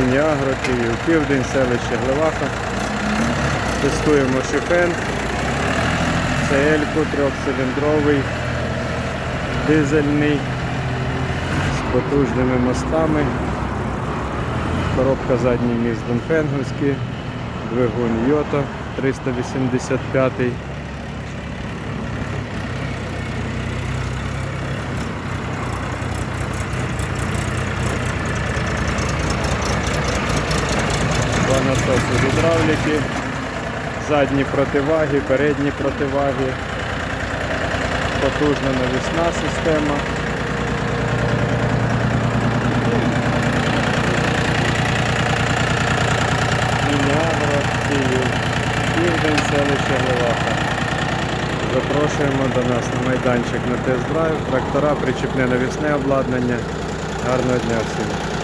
Міні-Агро, Київ, Південь, селище Глеваха. Тестуємо шифен. Це Ельку трьохциліндровий, дизельний, з потужними мостами. Коробка задній міст Донфенговський, двигун Йото 385. Два насоси гідравліки, задні противаги, передні противаги, потужна навісна система. Мінягро, Київ, Південь, селище Глеваха. Запрошуємо до нас на майданчик на тест-драйв, трактора, причіпне навісне обладнання. Гарного дня всім!